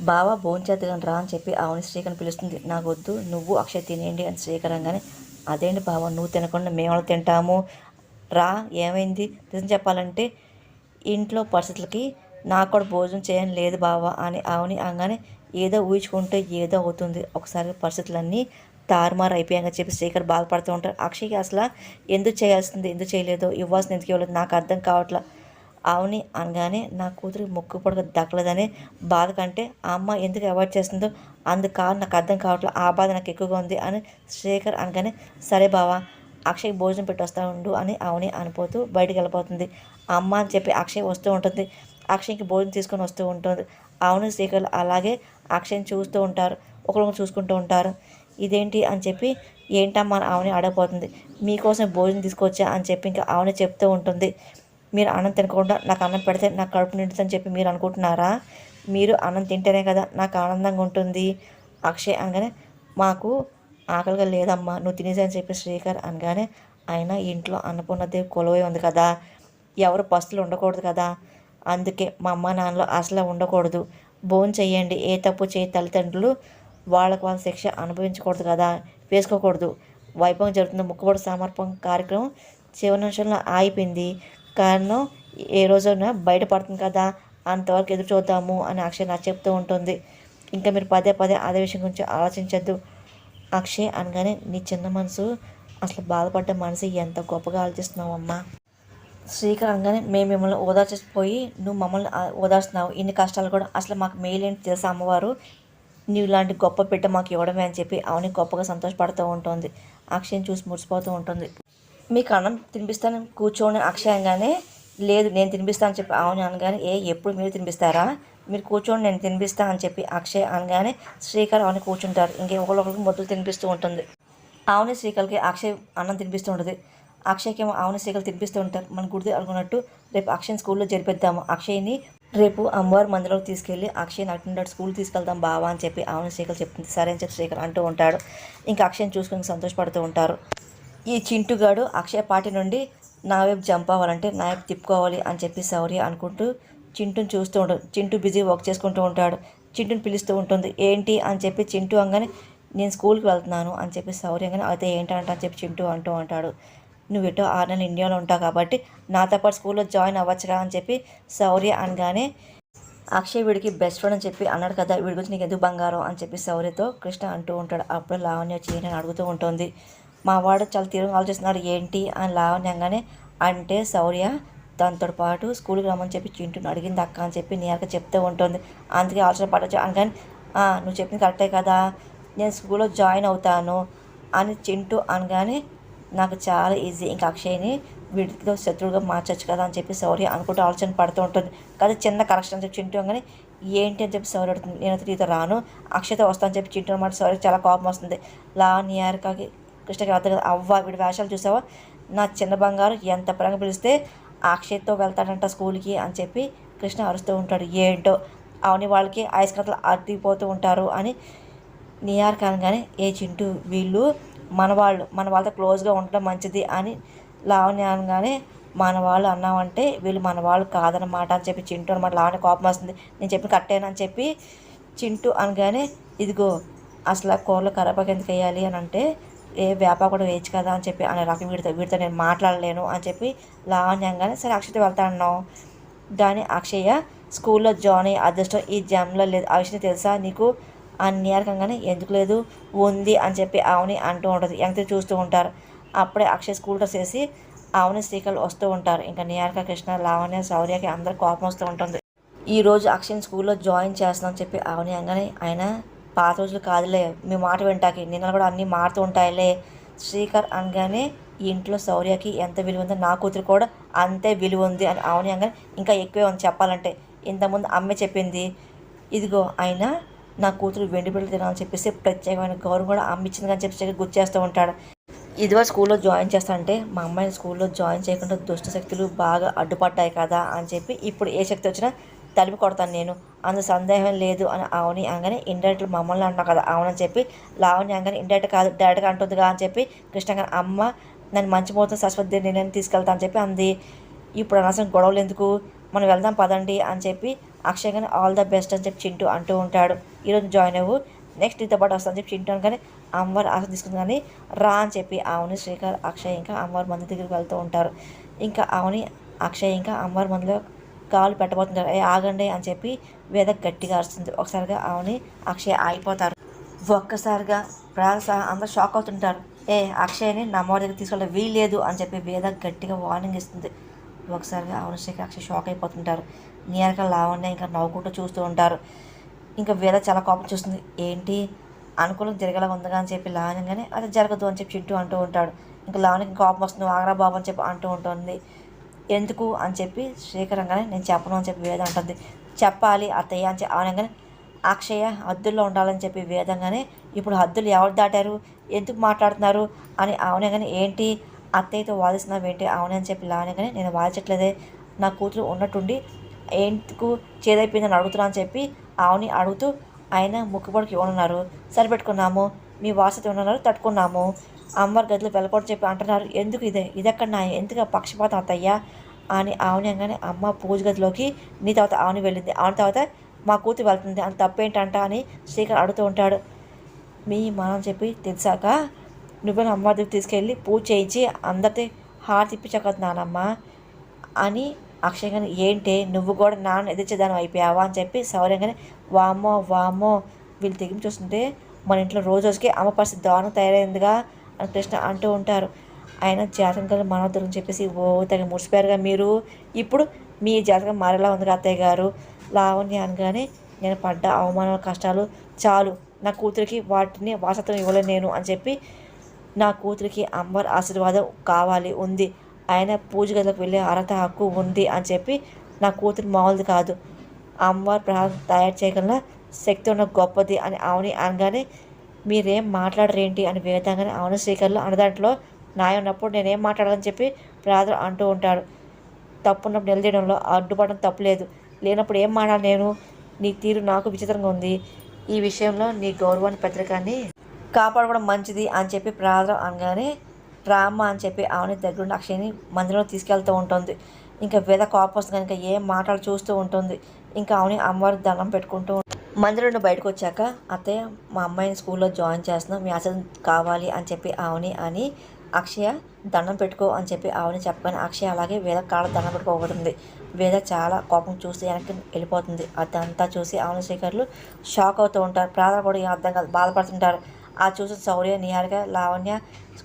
బావ భోంచేద్దుగాని రా అని చెప్పి ఆవుని శ్రీకర్ని పిలుస్తుంది. నాకు వద్దు నువ్వు అక్షయ్ తినేయండి అని శ్రీకర్ అనగానే అదేంటి బావ నువ్వు తినకుండా మేము తింటాము? రా ఏమైంది? నిజం చెప్పాలంటే ఇంట్లో పరిస్థితులకి నాకు కూడా భోజనం చేయని లేదు బావ అని ఆవుని అనగానే ఏదో ఊహించుకుంటే ఏదో అవుతుంది. ఒకసారి పరిస్థితులన్నీ తారుమారు అయిపోయాయని చెప్పి శ్రీకర్ బాధపడుతూ ఉంటారు. అక్షయ్కి అసలు ఎందుకు చేయాల్సింది? ఎందుకు చేయలేదో? ఇవ్వాల్సింది ఎందుకు ఇవ్వలేదు? నాకు అర్థం కావట్లా. అవుని అనగానే నా కూతురు ముక్కు పొడక దక్కలేదని బాధ కంటే ఆ అమ్మ ఎందుకు అవాయిడ్ చేస్తుందో అందుకు కాదు నాకు అర్థం కావట్లేదు ఆ బాధ నాకు ఎక్కువగా ఉంది అని శేఖర్ అనగానే సరే బావా అక్షయ్ భోజనం పెట్టి వస్తూ ఉండు అని అవని అనిపోతూ బయటికి వెళ్ళిపోతుంది. అమ్మ అని చెప్పి అక్షయ్ వస్తూ ఉంటుంది. అక్షయ్కి భోజనం తీసుకొని వస్తూ ఉంటుంది. అవును శ్రీకర్ అలాగే అక్షయ్ని చూస్తూ ఉంటారు. ఒకరికొకరు చూసుకుంటూ ఉంటారు. ఇదేంటి? అని చెప్పి ఏంటమ్మా? అని ఆవుని అడగపోతుంది మీకోసం భోజనం తీసుకొచ్చా? అని చెప్పి ఇంకా ఆవుని చెప్తూ ఉంటుంది. మీరు అన్నం తినకుండా నాకు అన్నం పెడితే నాకు కడుపు నిండుతుందని చెప్పి మీరు అనుకుంటున్నారా? మీరు అన్నం తింటేనే కదా నాకు ఆనందంగా ఉంటుంది. అక్షయ్ అనగానే మాకు ఆకలిగా లేదమ్మా నువ్వు తినేసని చెప్పి శ్రీకర్ అనగానే ఆయన ఇంట్లో అన్నపూర్ణదేవి కొలువై ఉంది కదా. ఎవరు పస్తులు ఉండకూడదు కదా. అందుకే మా అమ్మ నాన్నలో అసలు ఉండకూడదు. భోజనం చేయండి. ఏ తప్పు చేయ తల్లిదండ్రులు వాళ్ళకు వాళ్ళ శిక్ష అనుభవించకూడదు కదా. వేసుకోకూడదు. వైభవం జరుగుతున్న ముక్కుబడి సమర్పణ కార్యక్రమం చివరి నిమిషంలో ఆగిపోయింది. కారణం ఏ రోజున బయటపడుతుంది కదా అంతవరకు ఎదురు చూద్దాము అని అక్షయ్ నాకు చెప్తూ ఉంటుంది. ఇంకా మీరు పదే పదే అదే విషయం గురించి ఆలోచించద్దు. అక్షయ్ అనగానే నీ చిన్న మనసు అసలు బాధపడ్డ మనసు ఎంత గొప్పగా ఆలోచిస్తున్నావు అమ్మా. శ్రీకర్ అనగానే మేము మిమ్మల్ని ఓదార్చిపోయి నువ్వు మమ్మల్ని ఓదార్చున్నావు ఇన్ని కష్టాలు కూడా అసలు మాకు మేలేంటి తెలుసా అమ్మవారు? నీవు ఇలాంటి గొప్ప బిడ్డ మాకు ఇవ్వడమే అని చెప్పి అవని గొప్పగా సంతోషపడుతూ ఉంటుంది. అక్షయ్ని చూసి మురిసిపోతూ ఉంటుంది. మీకు అన్నం తినిపిస్తాను కూర్చోండి అక్షయంగానే లేదు నేను తినిపిస్తాను అని చెప్పి అవును అనగానే ఏ ఎప్పుడు మీరు తినిపిస్తారా? మీరు కూర్చోండి నేను తినిపిస్తాను అని చెప్పి అక్షయ్ అనగానే శ్రీకర్ అవని కూర్చుంటారు. ఇంకే ఒకరికొకరికి మొదలు తినిపిస్తూ ఉంటుంది. ఆవుని శ్రీకల్కి అక్షయ్ అన్నం తినిపిస్తూ ఉంటుంది. అక్షయ్కి ఏమో ఆవుని శ్రీకలు తినిపిస్తూ ఉంటారు. మన గుడిది అనుకున్నట్టు రేపు అక్షయ్ స్కూల్లో జరిపిద్దాము. అక్షయ్ని రేపు అమ్మవారి మందిరంలోకి తీసుకెళ్ళి అక్షయ్ని అటెండర్ స్కూల్ తీసుకెళ్దాం బావా అని చెప్పి ఆవుని శ్రీకలు చెప్తుంది. సరే అని చెప్పి శ్రీకర్ అంటూ ఉంటాడు. ఇంకా అక్షయ్ని చూసుకొని సంతోషపడుతూ ఉంటారు. ఈ చింటుగాడు అక్షయ్ పాటి నుండి నా వైపు జంప్ అవ్వాలంటే నా వైపు తిప్పుకోవాలి అని చెప్పి సౌరి అనుకుంటూ చింటుని చూస్తూ ఉంటాడు చింటూ బిజీ వర్క్ చేసుకుంటూ ఉంటాడు. చింటుని పిలుస్తూ ఉంటుంది ఏంటి? అని చెప్పి చింటూ అనగానే నేను స్కూల్కి వెళ్తున్నాను అని చెప్పి సౌరి అంగానే అయితే ఏంటంట? అని చెప్పి చింటూ అంటూ ఉంటాడు. నువ్వు ఎటో ఆరు నెలలు ఇండియాలో ఉంటావు కాబట్టి నాతో పాటు స్కూల్లో జాయిన్ అవ్వచ్చురా? అని చెప్పి సౌర్య అనగానే అక్షయ్ వీడికి బెస్ట్ ఫ్రెండ్ అని చెప్పి అన్నాడు కదా వీడి గురించి నీకు ఎందుకు బంగారం? అని చెప్పి సౌర్యతో కృష్ణ అంటూ ఉంటాడు. అప్పుడు లావణ్య వచ్చి అని అడుగుతూ ఉంటుంది. మా వాడు చాలా తీవ్రంగా ఆలోచిస్తున్నాడు ఏంటి? అని లావణ్యంగానే అంటే శౌర్య దాంతో పాటు స్కూల్కి రమ్మని చెప్పి చింటూని అడిగింది అక్క అని చెప్పి నీ అక్క చెప్తూ ఉంటుంది. అందుకే ఆలోచన పడవచ్చు అనగానే నువ్వు చెప్పింది కరెక్టే కదా నేను స్కూల్లో జాయిన్ అవుతాను అని చింటూ అనగానే నాకు చాలా ఈజీ ఇంకా అక్షయ్ని వీడితో శత్రువుగా మార్చచ్చు కదా అని చెప్పి శౌర్య అనుకుంటూ ఆలోచన పడుతూ ఉంటుంది. కదా చిన్న కరెక్షన్ అని చెప్పి చింటూ కానీ ఏంటి? అని చెప్పి సౌర్య నేను నేనైతే నీతో రాను అక్షయ్తో వస్తాను చెప్పి చింటూ అనమాట. శౌర్య చాలా కోపం వస్తుంది. లావణ్యారికకి కృష్ణకి అర్థం కదా అవ్వ వీడి వేషాలు చూసావా? నా చిన్న బంగారు ఎంత పరంగా పిలిస్తే అక్షయ్తో వెళ్తాడంట స్కూల్కి అని చెప్పి కృష్ణ అరుస్తూ ఉంటాడు. ఏంటో? అవని వాళ్ళకి అయస్కాంతలు అడ్డిపోతూ ఉంటారు అని నియార్ అనగానే ఏ చింటూ వీళ్ళు మన వాళ్ళు మన వాళ్ళతో క్లోజ్గా ఉండడం మంచిది అని లావణ్య అనగానే మన వాళ్ళు అన్నామంటే వీళ్ళు మన వాళ్ళు కాదనమాట అని చెప్పి చింటూ అనమాట లావణ్య కోపం వస్తుంది. నేను చెప్పి కట్టేనని చెప్పి చింటూ అనగానే ఇదిగో అసలు ఆ కూరలో కరేపాకు ఎందుకు వేయాలి అని అంటే ఏ వేప కూడా వేయచ్చు కదా అని చెప్పి అనే రకం వీడితో వీడితో నేను మాట్లాడలేను అని చెప్పి లావణ్యంగానే సరే అక్షయతో వెళ్తాను దాని అక్షయ్య స్కూల్లో జాయిన్ అయ్యే అదృష్టం ఈ జామ్లో లేదు. ఆ విషయం తెలుసా నీకు? అన్యారకంగానే ఎందుకు లేదు? ఉంది అని చెప్పి ఆవుని అంటూ ఉంటుంది. ఎంత చూస్తూ ఉంటారు? అప్పుడే అక్షయ్ స్కూల్ డ్రెస్ వేసి ఆవుని శ్రీకలు వస్తూ ఉంటారు. ఇంకా నియార్క కృష్ణ లావణ్య శౌర్యకి అందరు కోపం వస్తూ ఉంటుంది. ఈ రోజు అక్షయ్ స్కూల్లో జాయిన్ చేస్తున్నాం చెప్పి ఆవుని అనగానే ఆయన పాత రోజులు కాదులే. మీ మాట వింటాకి. నిన్న కూడా అన్నీ మారుతూ ఉంటాయిలే. శ్రీకర్ అనగానే ఈ ఇంట్లో శౌర్యకి ఎంత విలువ ఉందో నా కూతురు కూడా అంతే విలువ ఉంది అని ఆవుని అనగానే ఇంకా ఎక్కువే ఉంది చెప్పాలంటే. ఇంతకుముందు అమ్మే చెప్పింది ఇదిగో ఆయన నా కూతురు వెండి బిడ్డలు తినాలని చెప్పేసి ప్రత్యేకమైన గౌరవం కూడా అమ్మిచ్చింది అని చెప్పి గుర్తు చేస్తూ ఉంటాడు. ఇదివో స్కూల్లో జాయిన్ చేస్తానంటే మా అమ్మాయిని స్కూల్లో జాయిన్ చేయకుండా దుష్ట శక్తులు బాగా అడ్డుపడ్డాయి కదా అని చెప్పి ఇప్పుడు ఏ శక్తి వచ్చినా తలిపి కొడతాను నేను. అందు సందేహం లేదు అని ఆవుని అంగనే ఇండైరెక్ట్ మమ్మల్ని అంటాం కదా అవునని చెప్పి లావణ్య అనగానే ఇండైరెక్ట్ కాదు డైరెక్ట్గా అంటుందిగా అని చెప్పి కృష్ణ అమ్మ నన్ను మంచి ముహూర్తం సరస్వతి నేను తీసుకెళ్తా అని చెప్పి అంది. ఇప్పుడు అనవసరం గొడవలు ఎందుకు? మనం వెళ్దాం పదండి అని చెప్పి అక్షయ్ కానీ ఆల్ ద బెస్ట్ అని చెప్పి చింటూ అంటూ ఉంటాడు. ఈరోజు జాయిన్ అవ్వు. నెక్స్ట్ నీతో పాటు వస్తాను చెప్పి చింటూ కానీ అమ్మవారు ఆశ తీసుకుంది కానీ రా అని చెప్పి ఆవుని శ్రీకర్ అక్షయ్ ఇంకా అమ్మవారి మంది దగ్గరికి వెళ్తూ ఉంటారు. ఇంకా ఆవుని అక్షయ్ ఇంకా అమ్మవారి మందిలో కాలు పెట్టబోతుంటారు ఏ ఆగండి అని చెప్పి వేద గట్టిగా అరుస్తుంది. ఒకసారిగా ఆవుని అక్షయ్ ఆగిపోతారు. ఒక్కసారిగా ప్రాణ అందరూ షాక్ అవుతుంటారు. ఏ అక్షయ్ని నా అమ్మవారి దగ్గర తీసుకెళ్ళి వీల్లేదు అని చెప్పి వేద గట్టిగా వార్నింగ్ ఇస్తుంది. ఒకసారిగా అవును శేఖర్ అక్షయ్ షాక్ అయిపోతుంటారు. నియర్గా లావణ్య ఇంకా నవ్వుకుంటూ చూస్తూ ఉంటారు. ఇంకా వేద చాలా కోపం చూస్తుంది. ఏంటి? అనుకూలం జరగలా ఉందిగా అని చెప్పి లావణ్యంగానే అది జరగదు అని చెప్పి చింటూ అంటూ ఉంటాడు. ఇంకా లావణ్యకి కోపం వస్తుంది. ఆగరా బాబు అని చెప్పి అంటూ ఉంటుంది. ఎందుకు అని చెప్పి శ్రీకరంగానే నేను చెప్పను అని చెప్పి వేద అంటుంది. చెప్పాలి అత్తయ్య అని చెప్పి అనగానే అక్షయ హద్దుల్లో ఉండాలని చెప్పి వేదంగానే ఇప్పుడు హద్దులు ఎవరు దాటారు? ఎందుకు మాట్లాడుతున్నారు? అని అవునగానే ఏంటి? అత్తయ్యతో వాదిస్తున్నావు ఏంటి? అవునని చెప్పి లానగానే నేను వాదించట్లేదే. నా కూతురు ఉన్నట్టుండి ఎందుకు చేదైపోయిందని అడుగుతున్నా అని చెప్పి ఆవుని అడుగుతూ ఆయన ముక్కుబడికి ఇవ్వనున్నారు. సరిపెట్టుకున్నాము. మీ వాసత ఉన్నారు తట్టుకున్నాము. అమ్మవారి గదిలో వెళ్ళకూడదు చెప్పి అంటున్నారు. ఎందుకు ఇదే? ఇదెక్కడ నా ఎందుకు పక్షపాతం అత్తయ్యా? అని ఆవుని అనగానే అమ్మ పూజ గదిలోకి నీ తర్వాత ఆవుని వెళ్ళింది. ఆవుని తర్వాత మా కూతురు వెళ్తుంది. అంత తప్పేంటంట అని శ్రీకర్ అడుగుతూ ఉంటాడు. మీ మనం చెప్పి తెలిసాక నువ్వు అమ్మవారి దగ్గర తీసుకెళ్ళి పూజ చేయించి అందరితో హార్ తిప్పించక నానమ్మ అని అక్షయంగానే ఏంటి నువ్వు కూడా నాన్న ఎదిర్చేదానం అయిపోయావా అని చెప్పి సౌర్యంగానే వామ్మో వామో వీళ్ళు తెగించి చూస్తుంటే మన ఇంట్లో రోజు రోజుకి అమ్మ పరిస్థితి దారుణం తయారైందిగా కృష్ణ అంటూ ఉంటారు. ఆయన జాతకం కలిసి అని చెప్పేసి ఓ తగిన ముడిచిపోయారుగా మీరు. ఇప్పుడు మీ జాతకం మారేలా ఉంది అత్తయ్య గారు. లావణ్య అనగానే నేను పడ్డ అవమానాలు కష్టాలు చాలు. నా కూతురికి వాటిని వాసత్వం ఇవ్వలేను నేను అని చెప్పి నా కూతురికి అమ్మవారి ఆశీర్వాదం కావాలి ఉంది. ఆయన పూజ గదిలోకి వెళ్ళే అర్హత హక్కు ఉంది అని చెప్పి నా కూతురు మామూలుది కాదు. అమ్మవారి ప్రహారం తయారు చేయగల శక్తి ఉన్న గొప్పది అని అవని అనగానే మీరేం మాట్లాడరేంటి అని వేదంగానే అవును శ్రీకర్లు అన్న నాయ ఉన్నప్పుడు నేనేం మాట్లాడాలని చెప్పి బ్రాదర్ అంటూ ఉంటాడు. తప్పున్నప్పుడు నిలదీయడంలో అడ్డుపడడం తప్పులేదు. లేనప్పుడు ఏం మాట్లాడాలి నేను? నీ తీరు నాకు విచిత్రంగా ఉంది. ఈ విషయంలో నీ గౌరవాన్ని పత్రికాన్ని కాపాడుకోవడం మంచిది అని చెప్పి ప్రార్థన అనగానే రామ్మ అని చెప్పి ఆమెని దగ్గరుండి అక్షయ్ని మందిరంలో తీసుకెళ్తూ ఉంటుంది. ఇంకా వేద కోపం కనుక ఏం మాటలు చూస్తూ ఉంటుంది. ఇంకా ఆమెని అమ్మవారి దండం పెట్టుకుంటూ ఉంటుంది. మందిరం బయటకు వచ్చాక అత్తయ్య మా అమ్మాయిని స్కూల్లో జాయిన్ చేస్తున్నాం మీ ఆశ కావాలి అని చెప్పి ఆవుని అని అక్షయ దండం పెట్టుకో అని చెప్పి ఆవుని చెప్పగానే అక్షయ అలాగే వేద కాళ్ళ దండం పెట్టుకోబోతుంది వేద చాలా కోపం చూసి వెనక్కి వెళ్ళిపోతుంది. అదంతా చూసి ఆవుని శేఖర్లు షాక్ అవుతూ ఉంటారు. ప్రార్థన కూడా అర్థం కాదు. బాధపడుతుంటారు. ఆ చూసిన శౌర్య నిహారిక లావణ్య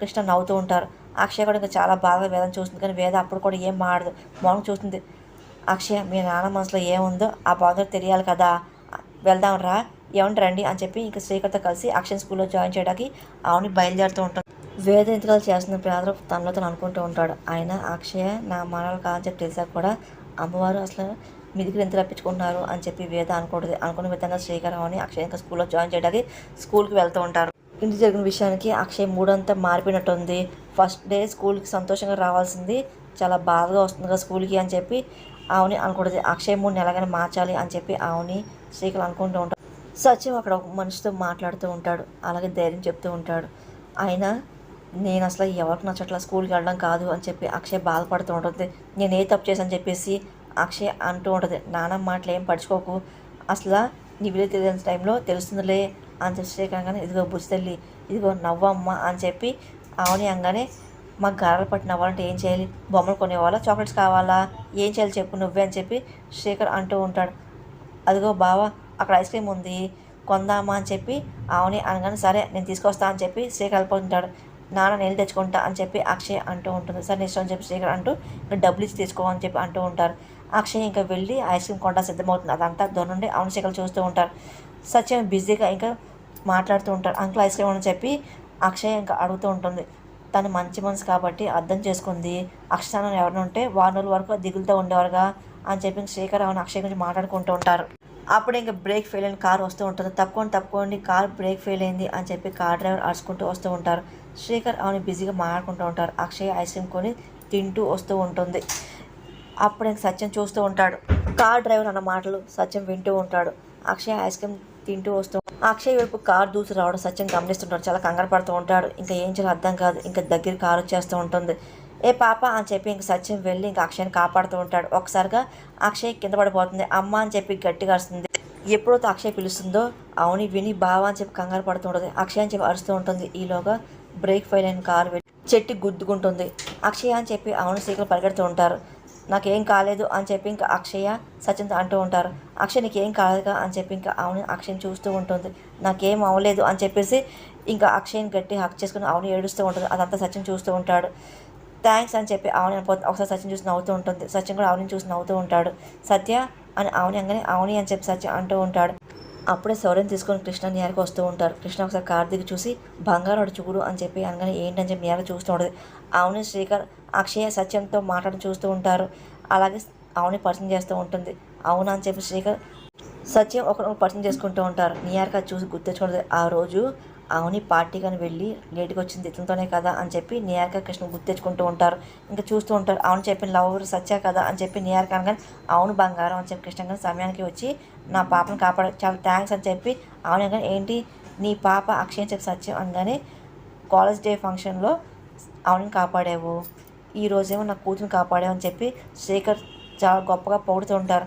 కృష్ణ నవ్వుతూ ఉంటారు. అక్షయ కూడా ఇంకా చాలా బాధగా వేదం చూస్తుంది. కానీ వేద అప్పుడు కూడా ఏం మాడదు. మౌనం చూస్తుంది. అక్షయ మీ నాన్న మనసులో ఏముందో ఆ బాధ తెలియాలి కదా. వెళ్దాం రా ఏమంటే రండి అని చెప్పి ఇంకా శ్రీకర్తో కలిసి అక్షన్ స్కూల్లో జాయిన్ చేయడానికి ఆవిని బయలుదేరుతూ ఉంటాడు. వేద ఇంతకాలు చేస్తున్న పేదరు తనలో తను అనుకుంటూ ఉంటాడు. ఆయన అక్షయ నా మనలు కాదని చెప్పి తెలిసాక కూడా అమ్మవారు అసలు మీ దగ్గర ఎంత రప్పించుకుంటున్నారు అని చెప్పి వేద అనుకుంటుంది అనుకున్న విధంగా శ్రీకర్ అని అక్షయ్ ఇంకా స్కూల్లో జాయిన్ చేయడానికి స్కూల్కి వెళ్తూ ఉంటారు. ఇంటి జరిగిన విషయానికి అక్షయ్ మూడంతా మారిపోయినట్టుంది. ఫస్ట్ డే స్కూల్కి సంతోషంగా రావాల్సింది చాలా బాధగా వస్తుంది కదా స్కూల్కి అని చెప్పి ఆవుని అనుకుంటుంది అక్షయ్ మూడు నెలగానే మార్చాలి అని చెప్పి ఆవుని శ్రీకర్ అనుకుంటూ ఉంటాడు. సచివ్ అక్కడ ఒక మనిషితో మాట్లాడుతూ ఉంటాడు. అలాగే ధైర్యం చెప్తూ ఉంటాడు. ఆయన నేను అసలు ఎవరికి నచ్చట్లా స్కూల్కి వెళ్ళడం కాదు అని చెప్పి అక్షయ్ బాధపడుతూ ఉంటుంది. నేను ఏ తప్పు చేశాను చెప్పేసి అక్షయ్ అంటూ ఉంటుంది. నాన్న మాటలు ఏం పడుచుకోకు అసలు నీ విలువ తెలియని టైంలో తెలుస్తుందిలే అని చెప్పి శ్రీకరంగానే ఇదిగో బుజ్జి తల్లి ఇదిగో నవ్వమ్మ అని చెప్పి ఆవుని అంగానే మాకు గారాలు పట్టి నవ్వాలంటే ఏం చేయాలి? బొమ్మలు కొనేవాళ్ళ? చాక్లెట్స్ కావాలా? ఏం చేయాలి చెప్పు నువ్వే అని చెప్పి శ్రీకర్ అంటూ ఉంటాడు. అదిగో బావా అక్కడ ఐస్ క్రీమ్ ఉంది కొందామా అని చెప్పి ఆవుని అనగానే సరే నేను తీసుకొస్తా అని చెప్పి శ్రీకర్ వెళ్ళిపోతుంటాడు. నాన్న నేను తెచ్చుకుంటా అని చెప్పి అక్షయ్ అంటూ ఉంటుంది. సరే నీ ఇష్టం అని చెప్పి శ్రీకర్ అంటూ ఇంకా డబ్బులు ఇచ్చి తీసుకో అని చెప్పి అంటూ ఉంటారు. అక్షయ్ ఇంకా వెళ్ళి ఐస్ క్రీమ్ కొండ సిద్ధమవుతుంది. అదంతా దూరం నుండి అవును శ్రీకర్ చూస్తూ ఉంటారు. సత్యం బిజీగా ఇంకా మాట్లాడుతూ ఉంటారు అంకుల్ ఐస్ క్రీమ్ అని చెప్పి అక్షయ్ ఇంకా అడుగుతూ ఉంటుంది. తను మంచి మనసు కాబట్టి అర్థం చేసుకుంది. అక్షరాన్ని ఎవరిని ఉంటే వారం రోజుల వరకు దిగులుతో ఉండేవారుగా. అని చెప్పి శ్రీకర్ అవును అక్షయ్ గురించి మాట్లాడుకుంటూ ఉంటారు. అప్పుడు ఇంకా బ్రేక్ ఫెయిల్ అయిన కార్ వస్తూ ఉంటుంది. తప్పుకొని తప్పుకోండి కార్ బ్రేక్ ఫెయిల్ అయింది అని చెప్పి కార్ డ్రైవర్ అరుచుకుంటూ వస్తూ ఉంటారు. శ్రీకర్ అవును బిజీగా మాట్లాడుకుంటూ ఉంటారు. అక్షయ్ ఐస్ క్రీమ్ కొని తింటూ వస్తూ ఉంటుంది. అప్పుడు ఇంక సత్యం చూస్తూ ఉంటాడు. కార్ డ్రైవర్ అన్న మాటలు సత్యం వింటూ ఉంటాడు. అక్షయ్ ఐస్ క్రీమ్ తింటూ వస్తూ అక్షయ్ వైపు కార్ దూసి రావడం సత్యం గమనిస్తుంటాడు. చాలా కంగారు పడుతూ ఉంటాడు. ఇంకా ఏం చేయాలో అర్థం కాదు. ఇంకా దగ్గర కార్ వచ్చేస్తూ ఉంటుంది. ఏ పాప అని చెప్పి ఇంక సత్యం వెళ్ళి ఇంక అక్షయ్ని కాపాడుతూ ఉంటాడు. ఒకసారిగా అక్షయ్ కింద పడిపోతుంది. అమ్మ అని చెప్పి గట్టిగా అరుస్తుంది. ఎప్పుడైతే అక్షయ్ పిలుస్తుందో అవుని విని బావా అని చెప్పి కంగారు పడుతూ ఉంటుంది. అక్షయ్ అని చెప్పి అరుస్తూ ఉంటుంది. ఈలోగా బ్రేక్ ఫెయిల్ అయిన కారు వెళ్ళి చెట్టు గుద్దుకుంటుంది. అక్షయ అని చెప్పి అవును సీకలు పరిగెడుతూ ఉంటారు. నాకేం కాలేదు అని చెప్పి ఇంకా అక్షయ సచిన్తో అంటూ ఉంటారు. అక్షయ్ నీకేం కాలేదుగా అని చెప్పి ఇంకా అవును అక్షయ్ని చూస్తూ ఉంటుంది. నాకేం అవ్వలేదు అని చెప్పేసి ఇంకా అక్షయ్ని గట్టి హక్ చేసుకుని అవును ఏడుస్తూ ఉంటుంది. అదంతా సచిన్ చూస్తూ ఉంటాడు. థ్యాంక్స్ అని చెప్పి ఆవుని అనిపోతుంది ఒకసారి సచిన్ చూసి నవ్వుతూ ఉంటుంది. సచిన్ కూడా ఆవుని చూసి నవ్వుతూ ఉంటాడు. సత్య అని ఆవుని అంగనే ఆవుని అని చెప్పి సత్య అంటూ ఉంటాడు. అప్పుడే సౌర్యం తీసుకొని కృష్ణ నేరకు వస్తూ ఉంటారు కృష్ణ ఒకసారి కార్తీక్ చూసి బంగారు చూడు అని చెప్పి అనగానే ఏంటని చెప్పి నియార చూస్తూ ఉంటుంది. ఆవుని శ్రీకర్ అక్షయ సత్యంతో మాట్లాడి చూస్తూ ఉంటారు. అలాగే ఆవుని పరిచయం చేస్తూ ఉంటుంది. అవునా అని చెప్పి శ్రీకర్ సత్యం ఒకరు పరిచయం చేసుకుంటూ ఉంటారు. నియార్క అది చూసి గుర్తించుకుంటుంది ఆ రోజు అవుని పార్టీ అని వెళ్ళి లేట్గా వచ్చింది ఇతనితోనే కదా అని చెప్పి నియార్క కృష్ణ గుర్తించుకుంటూ ఉంటారు. ఇంకా చూస్తూ ఉంటారు. అవును చెప్పిన లవ్ సత్య కదా అని చెప్పి నియార్క కానీ అవును బంగారం అని చెప్పి కృష్ణ కానీ సమయానికి వచ్చి నా పాపను కాపాడ చాలా థ్యాంక్స్ అని చెప్పి అవును కానీ ఏంటి నీ పాప అక్షయం చెప్పి సత్యం అనగానే కాలేజ్ డే ఫంక్షన్లో అవును కాపాడావు. ఈ రోజేమో నా కూతురు కాపాడావు అని చెప్పి శేఖర్ చాలా గొప్పగా పొగుడుతూ ఉంటారు.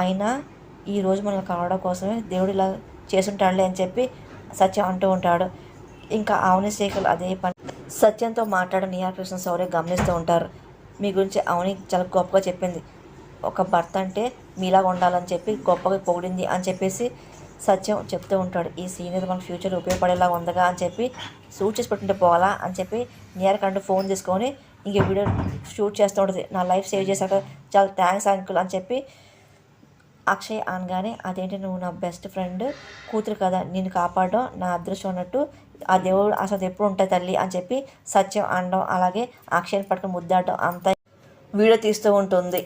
అయినా ఈరోజు రోజు మనల్ని కావడం కోసమే దేవుడు ఇలా చేసుంటాడులే అని చెప్పి సత్యం అంటూ ఉంటాడు. ఇంకా అవని శేఖర్ అదే పని. సత్యంతో మాట్లాడిన నిహార్ కృష్ణ సౌర్య గమనిస్తూ ఉంటారు. మీ గురించి అవని చాలా గొప్పగా చెప్పింది. ఒక భర్త అంటే మీలాగా ఉండాలని చెప్పి గొప్పగా పొగిడింది అని చెప్పేసి సత్యం చెప్తూ ఉంటాడు. ఈ సీనియర్ మన ఫ్యూచర్ ఉపయోగపడేలా ఉందగా అని చెప్పి షూట్ చేసి పెట్టుంటే పోవాలా అని చెప్పి నియర్ కంటే ఫోన్ తీసుకొని ఇంక వీడియో షూట్ చేస్తూ ఉంటుంది. నా లైఫ్ సేవ్ చేశాక చాలా థ్యాంక్స్ అంకుల్ అని చెప్పి అక్షయ్ అనగానే అదేంటి నువ్వు నా బెస్ట్ ఫ్రెండ్ కూతురు కదా నేను కాపాడడం నా అదృష్టం అన్నట్టు ఆ దేవుడు అసలు ఎప్పుడు ఉంటుంది తల్లి? అని చెప్పి సత్యం అనడం అలాగే అక్షయ్ని పట్టుకుని ముద్దాడడం అంతా వీడియో తీస్తూ ఉంటుంది.